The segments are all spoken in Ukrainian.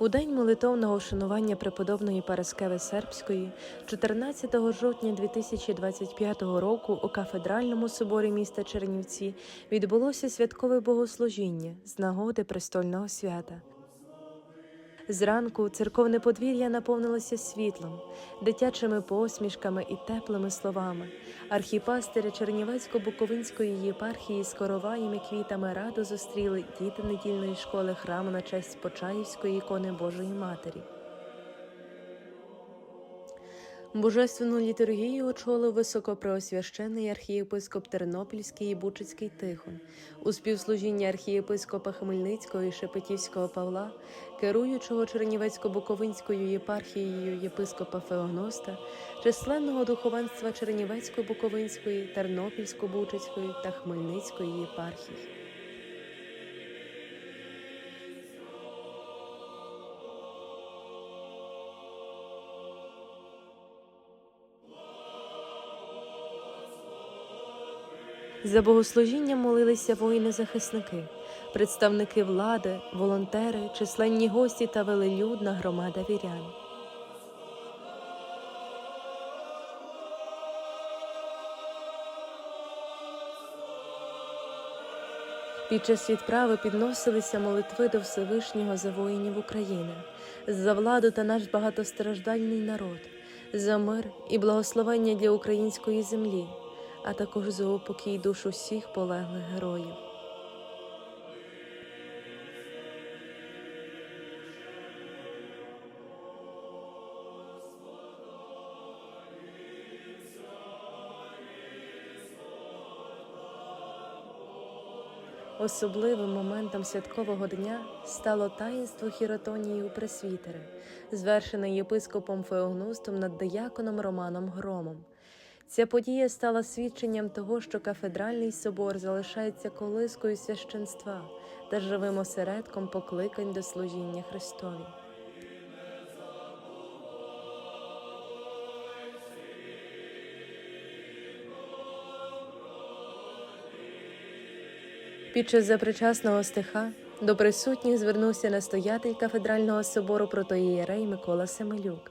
У день молитовного вшанування преподобної Параскеви Сербської, 14 жовтня 2025 року у кафедральному соборі міста Чернівці відбулося святкове богослужіння з нагоди престольного свята. Зранку церковне подвір'я наповнилося світлом, дитячими посмішками і теплими словами. Архіпастиря Чернівецько-Буковинської єпархії з короваєм квітами радо зустріли діти недільної школи храму на честь Почаївської ікони Божої Матері. Божественну літургію очолив високопреосвящений архієпископ Тернопільський і Бучицький Тихон, у співслужінні архієпископа Хмельницького і Шепетівського Павла, керуючого Чернівецько-Буковинською єпархією єпископа Феогноста, численного духовенства Чернівецько-Буковинської, Тернопільсько-Бучицької та Хмельницької єпархій. За богослужінням молилися воїни-захисники, представники влади, волонтери, численні гості та велелюдна громада вірян. Під час відправи підносилися молитви до Всевишнього за воїнів України, за владу та наш багатостраждальний народ, за мир і благословення для української землі, а також за упокій душ усіх полеглих героїв. Особливим моментом святкового дня стало таїнство хіротонії у пресвітери, звершене єпископом Феогнустом над дияконом Романом Громом. Ця подія стала свідченням того, що кафедральний собор залишається колискою священства та живим осередком покликань до служіння Христові. Під час запричасного стиха до присутніх звернувся настоятель кафедрального собору протоієрей Микола Семелюк,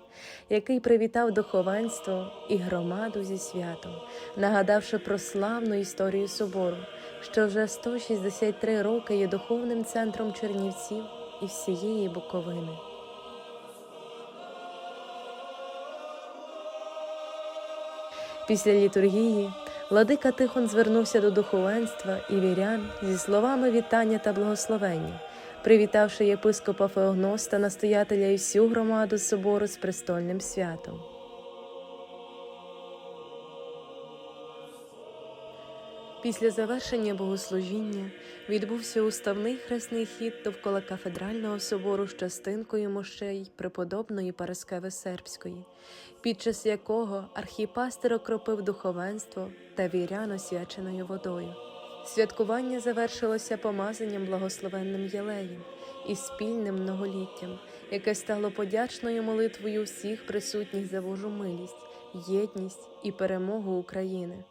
який привітав духовенство і громаду зі святом, нагадавши про славну історію собору, що вже 163 роки є духовним центром Чернівців і всієї Буковини. Після літургії Владика Тихон звернувся до духовенства і вірян зі словами вітання та благословення, привітавши єпископа Феогноста, настоятеля і всю громаду собору з престольним святом. Після завершення богослужіння відбувся уставний хресний хід довкола кафедрального собору з частинкою мощей преподобної Параскеви Сербської, під час якого архіпастер окропив духовенство та вірян освяченою водою. Святкування завершилося помазанням благословенним єлеєм і спільним многоліттям, яке стало подячною молитвою всіх присутніх за Божу милість, єдність і перемогу України.